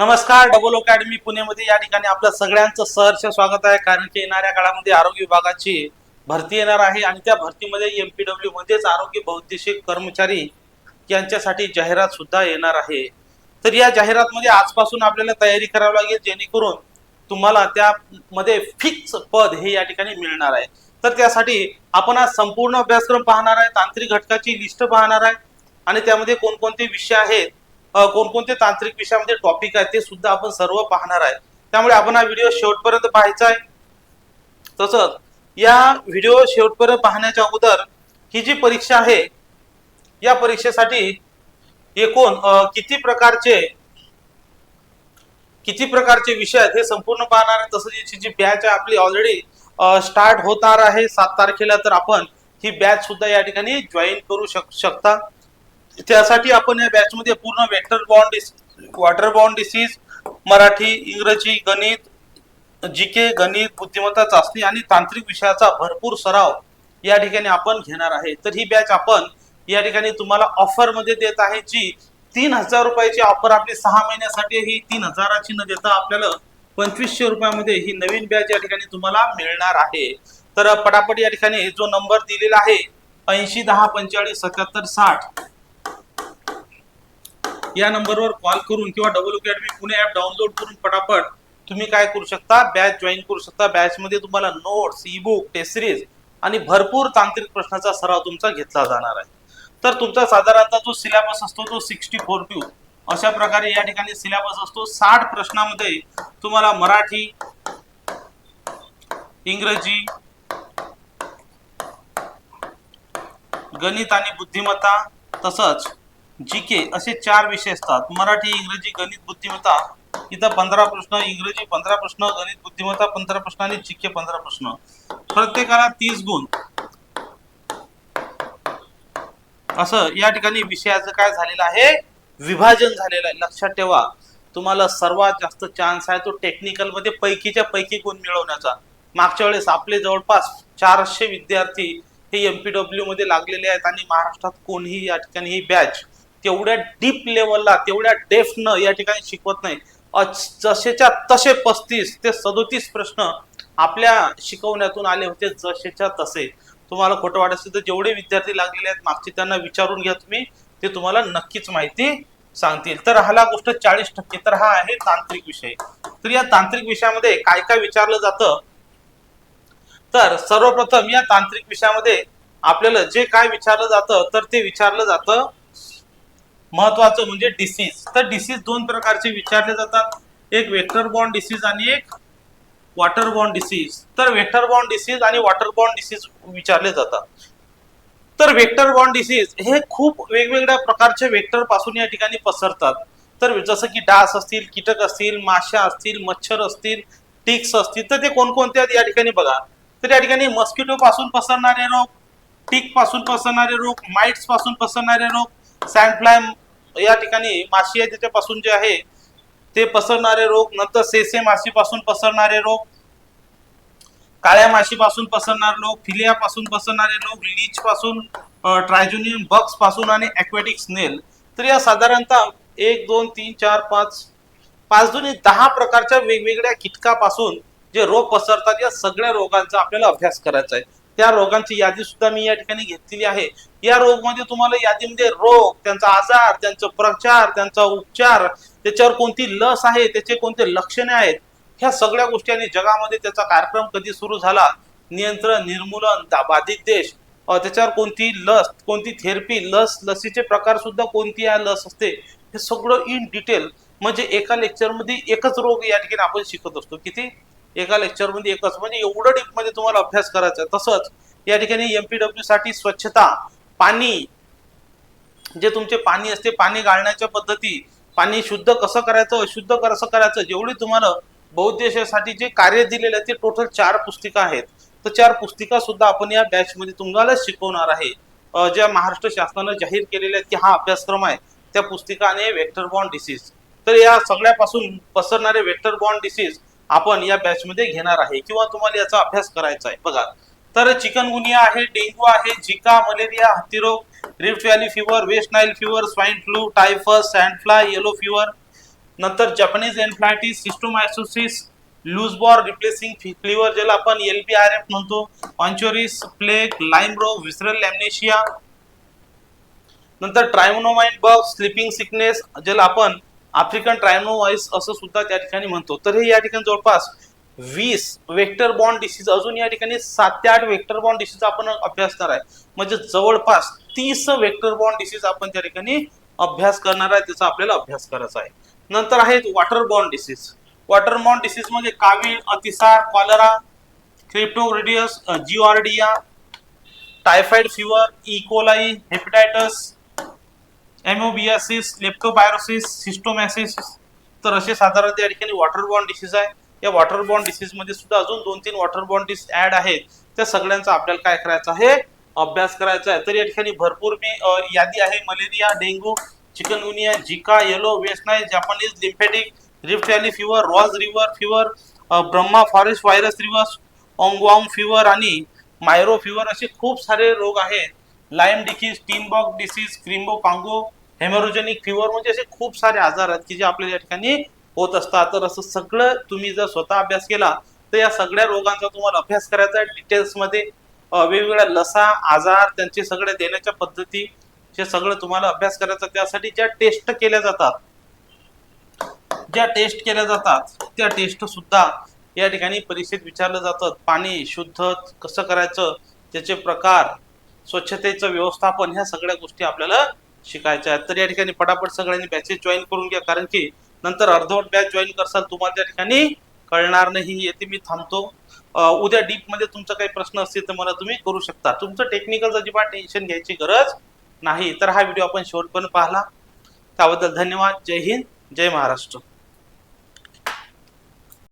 नमस्कार double academy पुणेमध्ये या ठिकाणी आपलं सगळ्यांचं सहर्ष स्वागत आहे कारण की येणाऱ्या काळामध्ये आरोग्य विभागाची भरती येणार आहे आणि त्या भरतीमध्ये एमपीडब्ल्यू म्हणजेच आरोग्य बहुद्देशिक कर्मचारी यांच्यासाठी जाहिरात सुद्धा येणार आहे. तर या जाहिरातमध्ये आजपासून आपल्याला तयारी करावी लागेल जेणेकरून तुम्हाला त्यामध्ये फिक्स पद हे या ठिकाणी मिळणार आहे. तर त्यासाठी आपण आज संपूर्ण अभ्यासक्रम पाहणार आहे तांत्रिक घटकाची लिस्ट पाहणार आहे आणि त्यामध्ये कोणकोणते विषय आहेत कोणकोणते तांत्रिक विषयामध्ये टॉपिक आहेत ते सुद्धा आपण सर्व पाहणार आहे. त्यामुळे आपण हा व्हिडिओ शेवटपर्यंत पाहायचा आहे. तसंच या व्हिडिओ शेवटपर्यंत पाहण्याच्या अगोदर ही जी परीक्षा आहे या परीक्षेसाठी एकूण किती प्रकारचे किती प्रकारचे विषय आहेत हे संपूर्ण पाहणार आहे. तसंच याची जी बॅच आहे आपली ऑलरेडी स्टार्ट होणार आहे सात तारखेला तर आपण ही बॅच सुद्धा या ठिकाणी जॉईन करू शक शकता. त्यासाठी आपण या बॅच मध्ये पूर्ण waterborne waterborne disease Marathi इंग्रजी गणित जीके गणित बुद्धिमत्ता चाचणी आणि तांत्रिक विषयाचा भरपूर सराव या ठिकाणी आपण घेणार आहे. तर ही बॅच आपण या ठिकाणी तुम्हाला ऑफरमध्ये देत आहे जी तीन हजार रुपयाची ऑफर आपली सहा महिन्यासाठी ही तीन हजाराची न देता आपल्याला पंचवीसशे रुपयामध्ये ही नवीन बॅच या ठिकाणी तुम्हाला मिळणार आहे. तर पटापट या ठिकाणी जो नंबर दिलेला आहे ऐंशी दहा पंचेचाळीस सत्याहत्तर साठ या नंबरवर कॉल करून किंवा double academy Pune app download करून पटापट तुम्ही काय करू शकता? बॅच जॉईन करू शकता. बॅच मध्ये तुम्हाला notes e book test series आणि भरपूर तांत्रिक प्रश्नाचा सराव तुमचा घेतला जाणार आहे. तर तुमचा साधारणतः जो सिलेबस असतो तो सिक्स्टी फोर टू अशा प्रकारे या ठिकाणी सिलेबस असतो. साठ प्रश्नामध्ये तुम्हाला मराठी इंग्रजी गणित आणि बुद्धिमत्ता तसंच जी के असे चार विषय असतात. मराठी इंग्रजी गणित बुद्धिमत्ता. इथं पंधरा प्रश्न इंग्रजी पंधरा प्रश्न गणित बुद्धिमत्ता पंधरा प्रश्न आणि जी के पंधरा प्रश्न. प्रत्येकाला तीस गुण. असं या ठिकाणी विषयाचं काय झालेलं आहे? विभाजन झालेलं आहे. लक्षात ठेवा. तुम्हाला सर्वात जास्त चान्स आहे तो टेक्निकलमध्ये पैकीच्या पैकी गुण मिळवण्याचा. मागच्या वेळेस आपले जवळपास चारशे विद्यार्थी हे एमपीडब्ल्यू मध्ये लागलेले आहेत आणि महाराष्ट्रात कोणीही या ठिकाणी ही बॅच तेवढ्या डीप लेवलला तेवढ्या डेफनं या ठिकाणी शिकवत नाही. जसेच्या तसे पस्तीस ते सदोतीस प्रश्न आपल्या शिकवण्यातून आले होते जसेच्या तसे. तुम्हाला खोटं वाटत असेल तर जेवढे विद्यार्थी लागलेले आहेत मागचे त्यांना विचारून घ्या तुम्ही. ते तुम्हाला नक्कीच माहिती सांगतील. तर हाला गोष्ट चाळीस टक्के तर हा आहे तांत्रिक विषय. तर या तांत्रिक विषयामध्ये काय काय विचारलं जातं? तर सर्वप्रथम या तांत्रिक विषयामध्ये आपल्याला जे काय विचारलं जातं तर ते विचारलं जातं महत्वाचं म्हणजे डिसीज तर डिसीज दोन प्रकारचे विचारले जातात. एक वेक्टर बॉन्ड डिसीज आणि एक वॉटर बॉन्ड डिसीज तर वेक्टर बॉन्ड डिसीज आणि वॉटर बॉन्ड डिसीज विचारले जातात. तर वेक्टर बॉन्ड डिसीज हे खूप वेगवेगळ्या प्रकारचे वेक्टरपासून या ठिकाणी पसरतात. तर जसं की डास असतील कीटक असतील माशा असतील मच्छर असतील टिक्स असतील तर ते कोणकोणते आहेत या ठिकाणी बघा. तर या ठिकाणी मस्किटो पासून पसरणारे रोग टिकपासून पसरणारे रोग माइट्सपासून पसरणारे रोग सँडफ्लाय या ठिकाणी माशी आहे त्याच्यापासून जे आहे ते पसरणारे रोग नंतर सेसे माशी पासून पसरणारे रोग काळ्या माशीपासून पसरणारे रोग फिलियापासून पसरणारे रोग लीच पासून ट्रायझोनियम बग्सपासून आणि अक्वॅटिक स्नेल. तर या साधारणतः एक दोन तीन चार पाच पाच दोन्ही दहा प्रकारच्या वेगवेगळ्या कीटकापासून जे रोग पसरतात या सगळ्या रोगांचा आपल्याला अभ्यास करायचा आहे. त्या रोगांची यादी सुद्धा मी या ठिकाणी घेतलेली आहे. या रोगमध्ये तुम्हाला यादीमध्ये रोग त्यांचा आजार त्यांचा प्रचार त्यांचा उपचार त्याच्यावर कोणती लस आहे त्याचे कोणते लक्षणे आहेत ह्या सगळ्या गोष्टी आणि जगामध्ये त्याचा कार्यक्रम कधी सुरू झाला? नियंत्रण निर्मूलन बाधित देश त्याच्यावर कोणती लस कोणती थेरपी लस लसीचे प्रकार सुद्धा कोणती या लस असते हे सगळं इन डिटेल म्हणजे एका लेक्चरमध्ये एकच रोग या ठिकाणी आपण शिकत असतो. किती? एका लेक्चरमध्ये एकच. म्हणजे एवढं डीपमध्ये तुम्हाला अभ्यास करायचा आहे. तसंच या ठिकाणी एम पी साठी स्वच्छता पाणी जे तुमचे पाणी असते पाणी गाळण्याच्या पद्धती पाणी शुद्ध कसं करायचं अशुद्ध कसं करायचं जेवढी तुम्हाला बौद्धेशासाठी जे कार्य दिलेले आहे ते टोटल चार पुस्तिका आहेत. तर चार पुस्तिका सुद्धा आपण या बॅचमध्ये तुम्हाला शिकवणार आहे. ज्या महाराष्ट्र शासनानं जाहीर केलेल्या आहेत की हा अभ्यासक्रम आहे त्या पुस्तिका आणि वेक्टर बॉन्ड डिसीज तर या सगळ्यापासून पसरणारे वेक्टर बॉन्ड डिसीज आपण या बॅचमध्ये घेणार आहे किंवा तुम्हाला याचा अभ्यास करायचा आहे. बघा तर चिकनगुनिया आहे डेंग्यू आहे Zika malaria हत्तीरोग Rift Valley fever West Nile fever swine flu typhus sandfly yellow fever नंतर जपनीज एन्फ्लायटिस सिस्टोमायसोसिस लूजबॉर रिप्लेसिंग फ्लिवर ज्याला आपण एल पी आर एफ म्हणतो ऑन्चोरिस प्लेग लाईम रोग विसरल लॅमनेशिया नंतर ट्रायमोनोमाइन बग स्लिपिंग सिकनेस ज्याला आपण आफ्रिकन ट्रायनोवाईस असं सुद्धा त्या ठिकाणी म्हणतो. तर हे या ठिकाणी जवळपास वीस वेक्टर बॉन्ड डिसीज अजून या ठिकाणी सात ते आठ वेक्टर बॉन्ड डिसीज आपण अभ्यासणार आहे. म्हणजे जवळपास तीस वेक्टर बॉन्ड डिसीज आपण त्या ठिकाणी अभ्यास करणार आहे त्याचा आपल्याला अभ्यास करायचा आहे. नंतर आहेत water bond disease water bond डिसीजमध्ये कावीळ अतिसार कॉलरा क्रिप्टोरिडियस जिओआरडिया टायफॉइड फिवर इकोलाई हेपेटायटस एमोबियासिस लेप्टोबायरोसिस सिस्टोमॅसिस तर असे साधारण त्या ठिकाणी वॉटर बॉन्ड डिसीज आहे. या वॉटर बॉन्ड डिसीजमध्ये सुद्धा अजून दोन तीन वॉटर बॉन्ड डिस ऍड आहेत. त्या सगळ्यांचा आपल्याला काय करायचं आहे? अभ्यास करायचा आहे. तर या ठिकाणी भरपूर मी यादी आहे. Malaria dengue chikungunya Zika yellow West Nile Japanese lymphatic Rift Valley fever Ross River fever Barmah forest virus reverse ऑंगवांग fever आणि मायरो फिवर असे खूप सारे रोग आहेत. Lyme disease टीमबॉक disease Crimean Congo haemorrhagic fever म्हणजे असे खूप सारे आजार आहेत की जे आपल्या या ठिकाणी होत असतात. तर असं सगळं तुम्ही जर स्वतः अभ्यास केला तर या सगळ्या रोगांचा तुम्हाला अभ्यास करायचा आहे. डिटेल्समध्ये वेगवेगळ्या लसा आजार त्यांचे सगळे देण्याच्या पद्धती हे सगळं तुम्हाला अभ्यास करायचा त्यासाठी ज्या टेस्ट केल्या जातात ज्या टेस्ट केल्या जातात त्या टेस्ट सुद्धा या ठिकाणी परीक्षेत विचारलं जातं. पाणी शुद्ध कसं करायचं? त्याचे प्रकार स्वच्छतेचं व्यवस्थापन ह्या सगळ्या गोष्टी आपल्याला शिकायच्या आहेत. तर या ठिकाणी पटापट सगळ्यांनी बॅचेस जॉईन करून घ्या. कारण की नंतर अर्धवट बॅच जॉईन करसाल तुम्हाला त्या ठिकाणी कळणार नाही. येते मी थांबतो. उद्या डीपमध्ये तुमचा काही प्रश्न असतील तर मला तुम्ही करू शकता. तुमचं टेक्निकल अजिबात टेन्शन घ्यायची गरज नाही. तर हा व्हिडिओ आपण शेवटपर्यंत पाहला. त्याबद्दल धन्यवाद. जय हिंद. जय महाराष्ट्र.